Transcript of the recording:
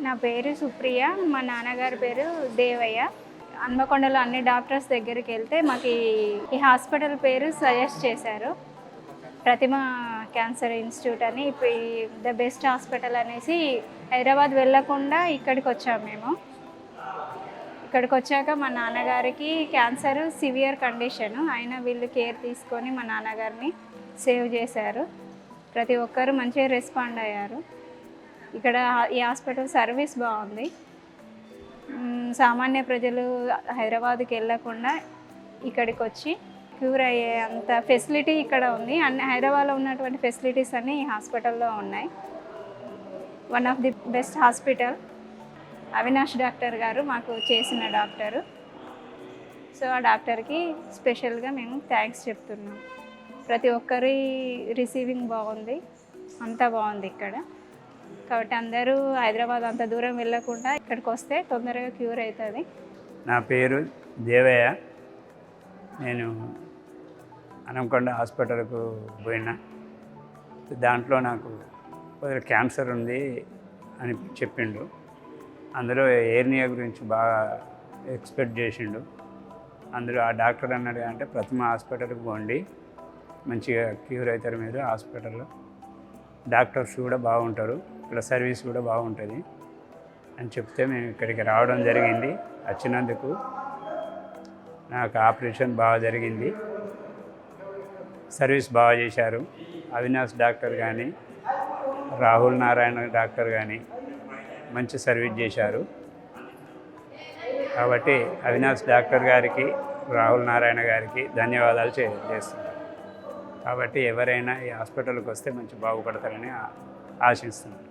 నా పేరు సుప్రియ మా నాన్నగారి పేరు దేవయ్య. హన్మకొండలో అన్ని డాక్టర్స్ దగ్గరికి వెళ్తే మాకు ఈ- హాస్పిటల్ పేరు సజెస్ట్ చేశారు. ప్రతిమ క్యాన్సర్ ఇన్స్టిట్యూట్ అని ఇప్పుడు ద బెస్ట్ హాస్పిటల్ అనేసి హైదరాబాద్ వెళ్ళకుండా ఇక్కడికి వచ్చాము మేము. ఇక్కడికి వచ్చాక మా నాన్నగారికి క్యాన్సర్ సివియర్ కండిషన్ అయినా వీళ్ళు కేర్ తీసుకొని మా నాన్నగారిని సేవ్ చేశారు. ప్రతి ఒక్కరు మంచిగా రెస్పాండ్ అయ్యారు. ఇక్కడ ఈ హాస్పిటల్ సర్వీస్ బాగుంది. సామాన్య ప్రజలు హైదరాబాద్కి వెళ్ళకుండా ఇక్కడికి వచ్చి క్యూర్ అయ్యే అంత ఫెసిలిటీ ఇక్కడ ఉంది. అన్ని హైదరాబాద్లో ఉన్నటువంటి ఫెసిలిటీస్ అన్నీ ఈ హాస్పిటల్లో ఉన్నాయి. One of the best hospital. Avinash doctor గారు మాకు చేసిన డాక్టరు. సో ఆ డాక్టర్కి స్పెషల్గా మేము థ్యాంక్స్ చెప్తున్నాం. ప్రతి ఒక్కరి రిసీవింగ్ బాగుంది. అంతా బాగుంది ఇక్కడ. కాబట్టి అందరూ హైదరాబాద్ అంత దూరం వెళ్ళకుండా ఇక్కడికి వస్తే తొందరగా క్యూర్ అవుతుంది. నా పేరు దేవయ్య. నేను అనంకొండ హాస్పిటల్కు పోయినా. దాంట్లో నాకు కొద్దిగా క్యాన్సర్ ఉంది అని చెప్పిండు. అందులో ఏర్నియా గురించి బాగా ఎక్స్పెక్ట్ చేసిండు. అందులో ఆ డాక్టర్ అన్నాడు అంటే ప్రతిమ హాస్పిటల్కి పోండి. మంచిగా క్యూర్ అవుతారు మీరు హాస్పిటల్లో. డాక్టర్స్ కూడా బాగుంటారు. ఇక్కడ సర్వీస్ కూడా బాగుంటుంది అని చెప్తే మేము ఇక్కడికి రావడం జరిగింది. వచ్చినందుకు నాకు ఆపరేషన్ బాగా జరిగింది. సర్వీస్ బాగా చేశారు. అవినాష్ డాక్టర్ కానీ రాహుల్ నారాయణ డాక్టర్ కానీ మంచి సర్వీస్ చేశారు. కాబట్టి అవినాష్ డాక్టర్ గారికి రాహుల్ నారాయణ గారికి ధన్యవాదాలు చే చేస్తున్నాను. కాబట్టి ఎవరైనా ఈ హాస్పిటల్కి వస్తే మంచి బాగుపడతారని ఆశిస్తున్నాను.